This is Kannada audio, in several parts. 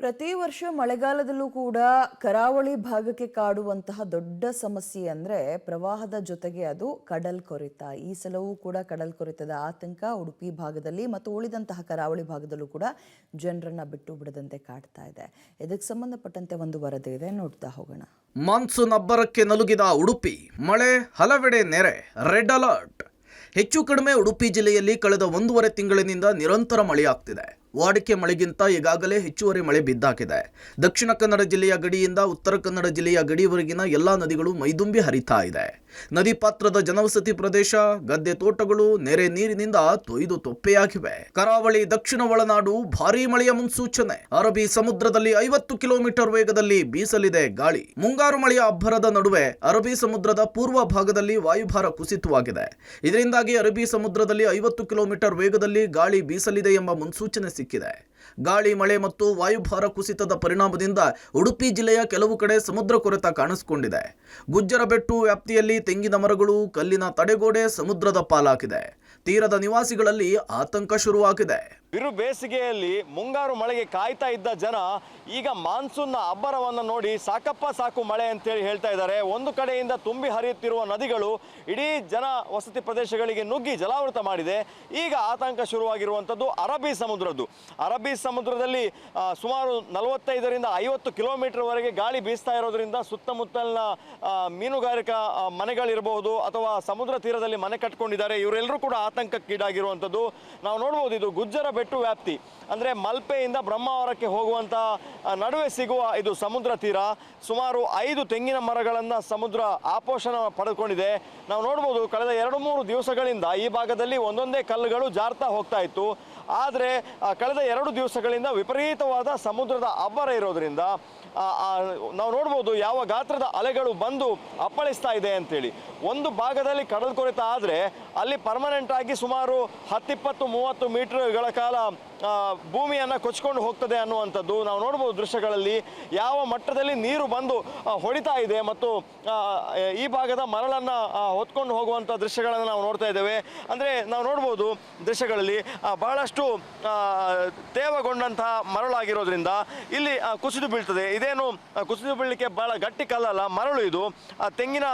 ಪ್ರತಿ ವರ್ಷ ಮಳೆಗಾಲದಲ್ಲೂ ಕೂಡ ಕರಾವಳಿ ಭಾಗಕ್ಕೆ ಕಾಡುವಂತಹ ದೊಡ್ಡ ಸಮಸ್ಯೆ ಅಂದರೆ ಪ್ರವಾಹದ ಜೊತೆಗೆ ಅದು ಕಡಲ್ ಕೊರೆತ. ಈ ಸಲವೂ ಕೂಡ ಕಡಲ್ ಕೊರೆತದ ಆತಂಕ ಉಡುಪಿ ಭಾಗದಲ್ಲಿ ಮತ್ತು ಉಳಿದಂತಹ ಕರಾವಳಿ ಭಾಗದಲ್ಲೂ ಕೂಡ ಜನರನ್ನ ಬಿಟ್ಟು ಬಿಡದಂತೆ ಕಾಡ್ತಾ ಇದೆ. ಇದಕ್ಕೆ ಸಂಬಂಧಪಟ್ಟಂತೆ ಒಂದು ವರದಿ ಇದೆ, ನೋಡ್ತಾ ಹೋಗೋಣ. ಮಾನ್ಸೂನ್ ಅಬ್ಬರಕ್ಕೆ ನಲುಗಿದ ಉಡುಪಿ, ಮಳೆ ಹಲವೆಡೆ ನೆರೆ, ರೆಡ್ ಅಲರ್ಟ್. ಹೆಚ್ಚು ಕಡಿಮೆ ಉಡುಪಿ ಜಿಲ್ಲೆಯಲ್ಲಿ ಕಳೆದ ಒಂದೂವರೆ ತಿಂಗಳಿನಿಂದ ನಿರಂತರ ಮಳೆಯಾಗ್ತಿದೆ. ವಾಡಿಕೆ ಮಳೆಗಿಂತ ಈಗಾಗಲೇ ಹೆಚ್ಚುವರಿ ಮಳೆ ಬಿದ್ದಾಗಿದೆ. ದಕ್ಷಿಣ ಕನ್ನಡ ಜಿಲ್ಲೆಯ ಗಡಿಯಿಂದ ಉತ್ತರ ಕನ್ನಡ ಜಿಲ್ಲೆಯ ಗಡಿವರೆಗಿನ ಎಲ್ಲಾ ನದಿಗಳು ಮೈದುಂಬಿ ಹರಿತಾ ಇದೆ. ನದಿ ಪಾತ್ರದ ಜನವಸತಿ ಪ್ರದೇಶ, ಗದ್ದೆ ತೋಟಗಳು, ನೆರೆ ನೀರಿನಿಂದ ತೊಯ್ದು ತೊಪ್ಪೆಯಾಗಿವೆ. ಕರಾವಳಿ, ದಕ್ಷಿಣ ಒಳನಾಡು ಭಾರೀ ಮಳೆಯ ಮುನ್ಸೂಚನೆ. ಅರಬಿ ಸಮುದ್ರದಲ್ಲಿ ಐವತ್ತು ಕಿಲೋಮೀಟರ್ ವೇಗದಲ್ಲಿ ಬೀಸಲಿದೆ ಗಾಳಿ. ಮುಂಗಾರು ಮಳೆಯ ಅಬ್ಬರದ ನಡುವೆ ಅರಬಿ ಸಮುದ್ರದ ಪೂರ್ವ ಭಾಗದಲ್ಲಿ ವಾಯುಭಾರ ಕುಸಿತವಾಗಿದೆ. ಇದರಿಂದಾಗಿ ಅರಬಿ ಸಮುದ್ರದಲ್ಲಿ ಐವತ್ತು ಕಿಲೋಮೀಟರ್ ವೇಗದಲ್ಲಿ ಗಾಳಿ ಬೀಸಲಿದೆ ಎಂಬ ಮುನ್ಸೂಚನೆ ಸಿಕ್ಕಿದೆ. ಗಾಳಿ, ಮಳೆ ಮತ್ತು ವಾಯುಭಾರ ಕುಸಿತದ ಪರಿಣಾಮದಿಂದ ಉಡುಪಿ ಜಿಲ್ಲೆಯ ಕೆಲವು ಕಡೆ ಸಮುದ್ರ ಕೊರೆತ ಕಾಣಿಸಿಕೊಂಡಿದೆ. ಗುಜ್ಜರಬೆಟ್ಟು ವ್ಯಾಪ್ತಿಯಲ್ಲಿ ತೆಂಗಿನ ಮರಗಳು, ಕಲ್ಲಿನ ತಡೆಗೋಡೆ ಸಮುದ್ರದ ಪಾಲಾಗಿದೆ. ತೀರದ ನಿವಾಸಿಗಳಲ್ಲಿ ಆತಂಕ ಶುರುವಾಗಿದೆ. ಬಿರು ಬೇಸಿಗೆಯಲ್ಲಿ ಮುಂಗಾರು ಮಳೆಗೆ ಕಾಯ್ತಾ ಇದ್ದ ಜನ ಈಗ ಮಾನ್ಸೂನ್ನ ಅಬ್ಬರವನ್ನು ನೋಡಿ ಸಾಕಪ್ಪ ಸಾಕು ಮಳೆ ಅಂತೇಳಿ ಹೇಳ್ತಾ ಇದ್ದಾರೆ. ಒಂದು ಕಡೆಯಿಂದ ತುಂಬಿ ಹರಿಯುತ್ತಿರುವ ನದಿಗಳು ಇಡೀ ಜನ ವಸತಿ ಪ್ರದೇಶಗಳಿಗೆ ನುಗ್ಗಿ ಜಲಾವೃತ ಮಾಡಿದೆ. ಈಗ ಆತಂಕ ಶುರುವಾಗಿರುವಂಥದ್ದು ಅರಬ್ಬಿ ಸಮುದ್ರದ್ದು. ಅರಬ್ಬಿ ಸಮುದ್ರದಲ್ಲಿ ಸುಮಾರು ನಲವತ್ತೈದರಿಂದ ಐವತ್ತು ಕಿಲೋಮೀಟರ್ವರೆಗೆ ಗಾಳಿ ಬೀಸ್ತಾ ಇರೋದ್ರಿಂದ ಸುತ್ತಮುತ್ತಲಿನ ಮೀನುಗಾರಿಕಾ ಮನೆಗಳಿರಬಹುದು ಅಥವಾ ಸಮುದ್ರ ತೀರದಲ್ಲಿ ಮನೆ ಕಟ್ಕೊಂಡಿದ್ದಾರೆ. ಇವರೆಲ್ಲರೂ ಕೂಡ ಆತಂಕಕ್ಕೀಡಾಗಿರುವಂಥದ್ದು. ನಾವು ನೋಡ್ಬೋದು ಇದು ಗುಜ್ಜರ ಬೆಟ್ಟು ವ್ಯಾಪ್ತಿ. ಅಂದರೆ ಮಲ್ಪೆಯಿಂದ ಬ್ರಹ್ಮಾವರಕ್ಕೆ ಹೋಗುವಂಥ ನಡುವೆ ಸಿಗುವ ಇದು ಸಮುದ್ರ ತೀರ. ಸುಮಾರು ಐದು ತೆಂಗಿನ ಮರಗಳನ್ನು ಸಮುದ್ರ ಆಪೋಷಣ ಪಡೆದುಕೊಂಡಿದೆ. ನಾವು ನೋಡ್ಬೋದು ಕಳೆದ ಎರಡು ಮೂರು ದಿವಸಗಳಿಂದ ಈ ಭಾಗದಲ್ಲಿ ಒಂದೊಂದೇ ಕಲ್ಲುಗಳು ಜಾರ್ತಾ ಹೋಗ್ತಾ ಇತ್ತು. ಆದರೆ ಕಳೆದ ಎರಡು ದಿವಸಗಳಿಂದ ವಿಪರೀತವಾದ ಸಮುದ್ರದ ಅಬ್ಬರ ಇರೋದ್ರಿಂದ ನಾವು ನೋಡ್ಬೋದು ಯಾವ ಗಾತ್ರದ ಅಲೆಗಳು ಬಂದು ಅಪ್ಪಳಿಸ್ತಾ ಇದೆ ಅಂತೇಳಿ. ಒಂದು ಭಾಗದಲ್ಲಿ ಕಡಲ್ ಕೊರೆತ ಆದರೆ ಅಲ್ಲಿ ಪರ್ಮನೆಂಟ್ ಆಗಿ ಸುಮಾರು ಹತ್ತಿಪ್ಪತ್ತು, ಮೂವತ್ತು ಮೀಟರ್ಗಳ ಕಾಲ ಭೂಮಿಯನ್ನು ಕೊಚ್ಕೊಂಡು ಹೋಗ್ತದೆ ಅನ್ನುವಂಥದ್ದು ನಾವು ನೋಡ್ಬೋದು ದೃಶ್ಯಗಳಲ್ಲಿ. ಯಾವ ಮಟ್ಟದಲ್ಲಿ ನೀರು ಬಂದು ಹೊಡಿತಾ ಇದೆ ಮತ್ತು ಈ ಭಾಗದ ಮರಳನ್ನು ಹೊತ್ಕೊಂಡು ಹೋಗುವಂಥ ದೃಶ್ಯಗಳನ್ನು ನಾವು ನೋಡ್ತಾ ಇದ್ದೇವೆ. ಅಂದರೆ ನಾವು ನೋಡ್ಬೋದು ದೃಶ್ಯಗಳಲ್ಲಿ ಬಹಳಷ್ಟು ತೇವಗೊಂಡಂತಹ ಮರಳಾಗಿರೋದ್ರಿಂದ ಇಲ್ಲಿ ಕುಸಿದು ಬೀಳ್ತದೆ. ಇದೇನು ಕುಸಿದು ಬೀಳಲಿಕ್ಕೆ ಬಹಳ ಗಟ್ಟಿ ಕಲ್ಲಲ್ಲ, ಮರಳು ಇದು. ತೆಂಗಿನ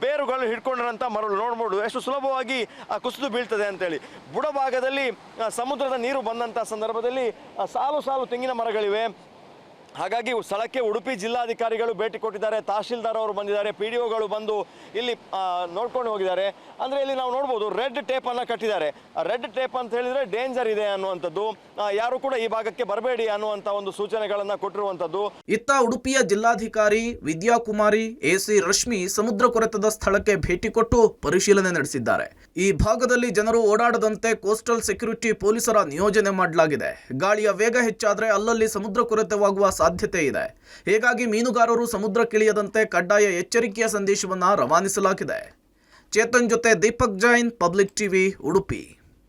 ಬೇರುಗಳು ಹಿಡ್ಕೊಂಡಿರೋಂಥ ಮರಳು. ನೋಡ್ಬೋದು ಎಷ್ಟು ಸುಲಭವಾಗಿ ಆ, ಕುಸಿದು ಬೀಳ್ತದೆ ಅಂತೇಳಿ. ಬುಡಭಾಗದಲ್ಲಿ ಸಮುದ್ರದ ನೀರು ಬಂದಂಥ ಸಂದರ್ಭದಲ್ಲಿ ಸಾಲು ಸಾಲು ತೆಂಗಿನ ಮರಗಳಿವೆ. ಹಾಗಾಗಿ ಸ್ಥಳಕ್ಕೆ ಉಡುಪಿ ಜಿಲ್ಲಾಧಿಕಾರಿಗಳು ಭೇಟಿ ಕೊಟ್ಟಿದ್ದಾರೆ. ತಹಶೀಲ್ದಾರ್ ಅವರು ಬಂದಿದ್ದಾರೆ. ಪಿ ಡಿ ಒಗಳು ಬಂದು ಇಲ್ಲಿ ನೋಡ್ಕೊಂಡು ಹೋಗಿದ್ದಾರೆ. ಅಂದರೆ ಇಲ್ಲಿ ನಾವು ನೋಡ್ಬೋದು, ರೆಡ್ ಟೇಪನ್ನು ಕಟ್ಟಿದ್ದಾರೆ. ರೆಡ್ ಟೇಪ್ ಅಂತ ಹೇಳಿದರೆ ಡೇಂಜರ್ ಇದೆ ಅನ್ನುವಂಥದ್ದು. ಯಾರು ಕೂಡ ಈ ಭಾಗಕ್ಕೆ ಬರಬೇಡಿ ಅನ್ನುವಂಥ ಒಂದು ಸೂಚನೆಗಳನ್ನು ಕೊಟ್ಟಿರುವಂಥದ್ದು. ಇತ್ತ ಉಡುಪಿಯ ಜಿಲ್ಲಾಧಿಕಾರಿ ವಿದ್ಯಾಕುಮಾರಿ ಎಸಿ ರಶ್ಮಿ ಸಮುದ್ರ ಕೊರೆತದ ಸ್ಥಳಕ್ಕೆ ಭೇಟಿ ಕೊಟ್ಟು ಪರಿಶೀಲನೆ ನಡೆಸಿದ್ದಾರೆ. ಈ ಭಾಗದಲ್ಲಿ ಜನರು ಓಡಾಡದಂತೆ ಕೋಸ್ಟಲ್ ಸೆಕ್ಯೂರಿಟಿ ಪೊಲೀಸರ ನಿಯೋಜನೆ ಮಾಡಲಾಗಿದೆ. ಗಾಳಿಯ ವೇಗ ಹೆಚ್ಚಾದರೆ ಅಲ್ಲಲ್ಲಿ ಸಮುದ್ರ ಕೊರೆತವಾಗುವ ಸಾಧ್ಯತೆ ಇದೆ. ಹೀಗಾಗಿ ಮೀನುಗಾರರು ಸಮುದ್ರಕ್ಕಿಳಿಯದಂತೆ ಕಡ್ಡಾಯ ಎಚ್ಚರಿಕೆಯ ಸಂದೇಶವನ್ನು ರವಾನಿಸಲಾಗಿದೆ. ಚೇತನ್ ಜೊತೆ ದೀಪಕ್ ಜೈನ್, ಪಬ್ಲಿಕ್ ಟಿವಿ, ಉಡುಪಿ.